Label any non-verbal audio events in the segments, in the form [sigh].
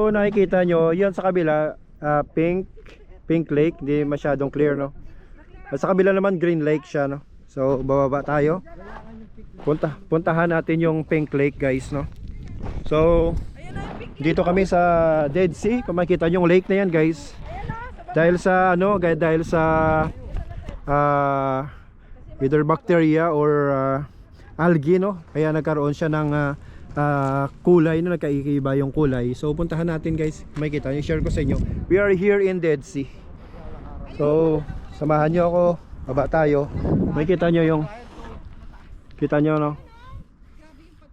So nakikita nyo, yan sa kabila, ah, pink, pink lake, hindi masyadong clear no. Sa kabila naman green lake siya no. So bababa tayo. Punta, puntahan natin yung pink lake guys no. So dito kami sa Dead Sea, kung makikita yung lake na yan guys. Dahil sa ano, dahil sa ah, either bacteria or ah, algae no. Kaya nagkaroon siya ng ah, ah, kulay no, nagkaikiba yung kulay. So puntahan natin guys, makikita nyo, share ko sa inyo. We are here in Dead Sea. So samahan nyo ako, baba tayo. Makikita nyo yung kita nyo no.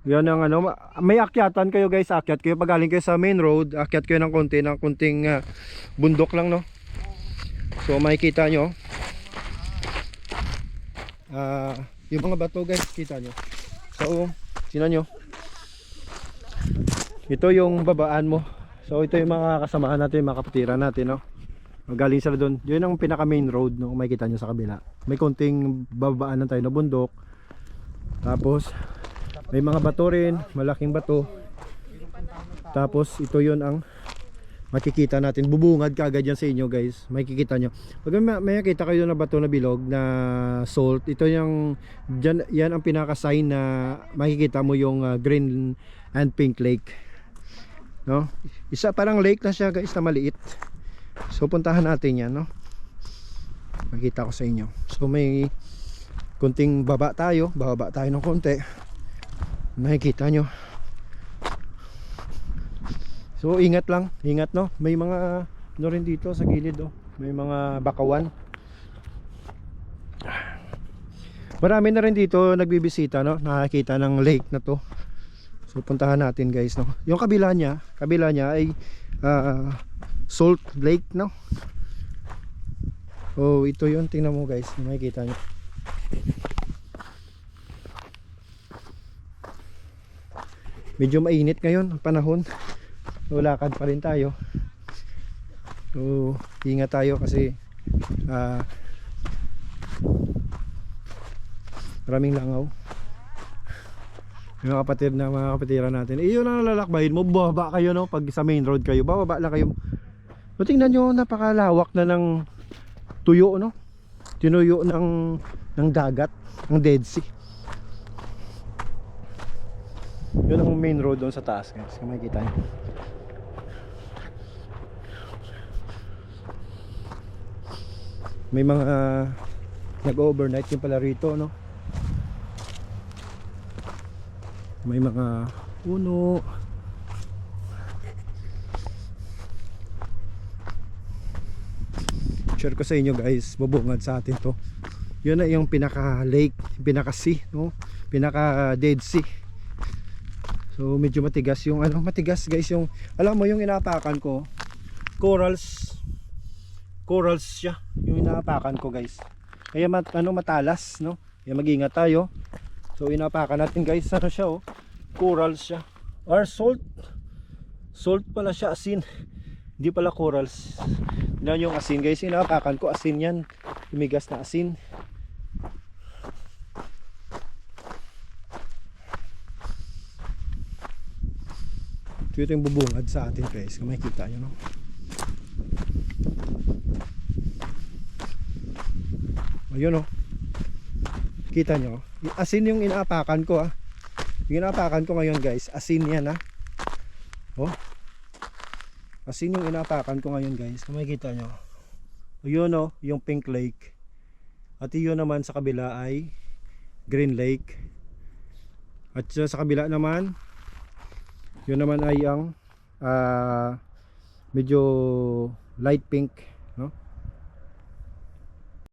Yan ang ano, ma- may akyatan kayo guys, akyat kayo pag galing kayo sa main road, akyat kayo ng konti, ng kunting ah, bundok lang no. So makikita nyo. Ah, yung mga bato guys, kita nyo. So, sino nyo? Ito yung babaan mo. So ito yung mga kasamahan natin, mga kapatiran natin no. Magaling sila doon. Yun ang pinaka main road no, kung makikita nyo sa kabila. May konting babaan na tayo na bundok. Tapos may mga bato rin, malaking bato. Tapos ito yun ang makikita natin. Bubungad kaagad yan sa inyo guys. Makikita nyo. Pag may, may nakita kayo na bato na bilog na salt, ito yung dyan, yan ang pinaka-sign na makikita mo yung ah, green and pink lake. No? Isa parang lake na siya guys na maliit. So puntahan natin yan no. Makita ko sa inyo. So may kunting baba tayo, bababa tayo ng konti nakikita nyo so ingat lang ingat no may mga ano rin dito sa gilid oh. may mga bakawan marami na rin dito nagbibisita no nakakita ng lake na to so puntahan natin guys no? Yung kabila niya kabila niya ay ah, salt lake no? Oh ito yun. Tingnan mo guys. Makikita nyo medyo mainit ngayon ang panahon. So pa rin tayo. So ingat tayo kasi ah, maraming langaw mga kapatid na mga kapatiran natin. Eh yun ang lalakbayin mo. Bababa kayo no? Pag sa main road kayo bababa lang kayo. So tingnan nyo napakalawak na ng tuyo no? Tinuyo ng ng dagat ng Dead Sea. Yun ang main road doon sa taas guys. Kung makikita nyo. May mga nag-overnight yung pala rito no may mga puno share ko sa inyo guys bubungad sa atin to yun na yung pinaka lake pinaka sea no pinaka dead sea So medyo matigas yung ano, matigas guys yung alam mo yung inaapakan ko corals corals siya yung inaapakan ko guys. Kaya mat, ano matalas no. Kaya mag-ingat tayo. So inaapakan natin guys [laughs] ano siya oh. Corals siya. Or salt. Salt pala siya asin. Hindi pala corals. Yan yung asin guys. Inaapakan ko asin yan. Tumigas na asin. Ito yung bubungad sa atin guys. Kung makikita nyo no. Ayun oh. Kita nyo. Asin yung inaapakan ko ah. Yung inaapakan ko ngayon guys. Asin yan ah. Oh. Asin yung inaapakan ko ngayon guys. Kung makikita nyo. Ayun oh. Yung pink lake. At yun naman sa kabila ay green lake. At sa kabila naman yun naman ay ang ah, medyo light pink